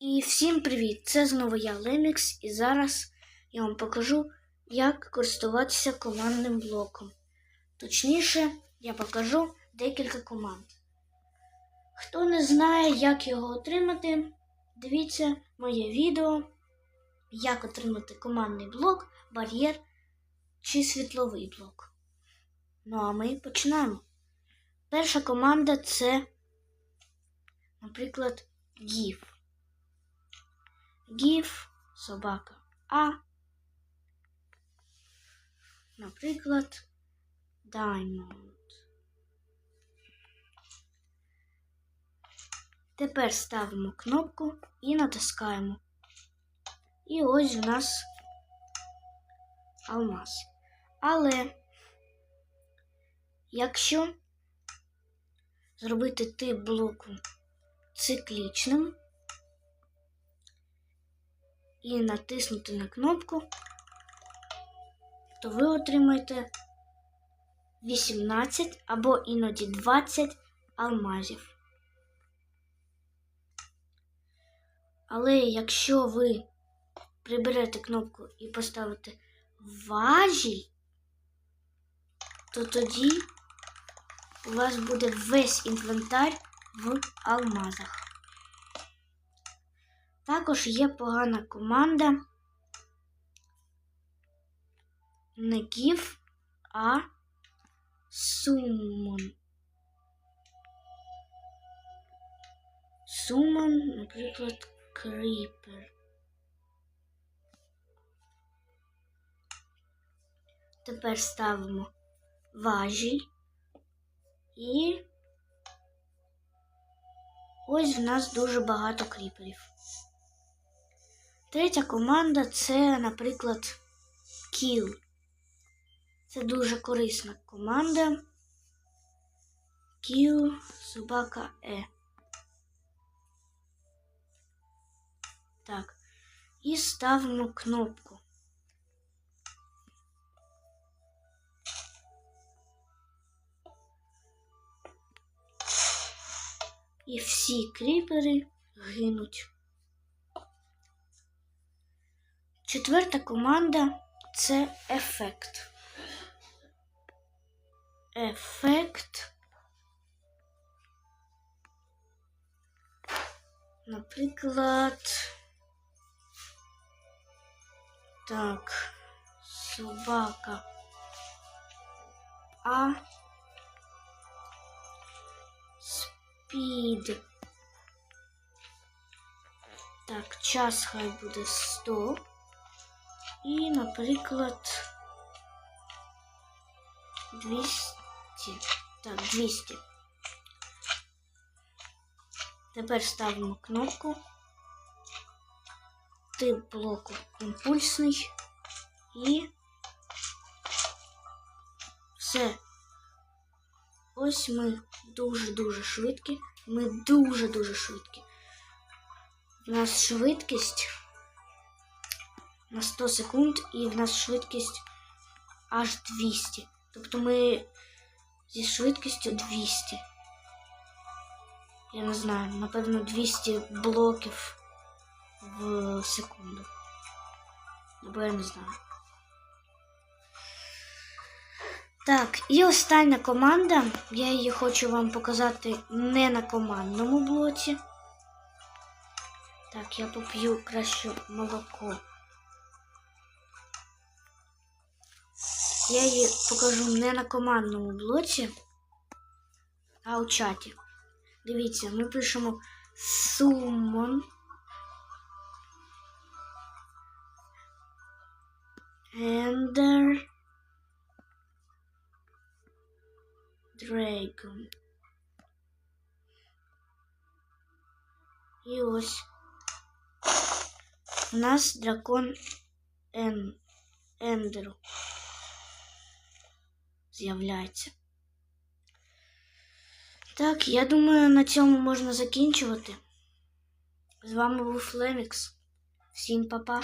І всім привіт! Це знову я Лемікс, і зараз я вам покажу, як користуватися командним блоком. Точніше, я покажу декілька команд. Хто не знає, як його отримати, дивіться моє відео, як отримати командний блок, бар'єр чи світловий блок. Ну а ми починаємо. Перша команда це, наприклад, GIF. GIF собака А. Наприклад, Diamond. Тепер ставимо кнопку і натискаємо. І ось у нас алмаз. Але якщо зробити тип блоку циклічним, і натиснути на кнопку, то ви отримаєте 18 або іноді 20 алмазів. Але якщо ви приберете кнопку і поставите важіль, то тоді у вас буде весь інвентар в алмазах. Також є погана команда не GIF, а Summon. Summon, наприклад, Creeper. Тепер ставимо важіль і ось в нас дуже багато кріперів. Третя команда це, наприклад, Kill. Це дуже корисна команда. Kill собака Е. Так. І ставимо кнопку. І всі кріпери гинуть. Четверта команда це ефект. Ефект. Наприклад. Так, собака. А. Спід. Так, час хай буде 100. І, наприклад, 200. Так, 200. Тепер ставимо кнопку. Тип блоку імпульсний. І все. Ось ми дуже-дуже швидкі. Ми дуже-дуже швидкі. У нас швидкість на 100 секунд, і в нас швидкість аж 200. Тобто ми зі швидкістю 200. Я не знаю, напевно, 200 блоків в секунду. Або я не знаю. Так, і остання команда. Я її хочу вам показати не на командному блоці. Так, я поп'ю краще молоко. Я її покажу не на командному блоці, а у чаті. Дивіться, ми пишемо summon Ender Dragon. І ось у нас дракон Ен... Ендеру з'являється. Так, я думаю, на цьому можна закінчувати. З вами був Флемікс. Всім па-па.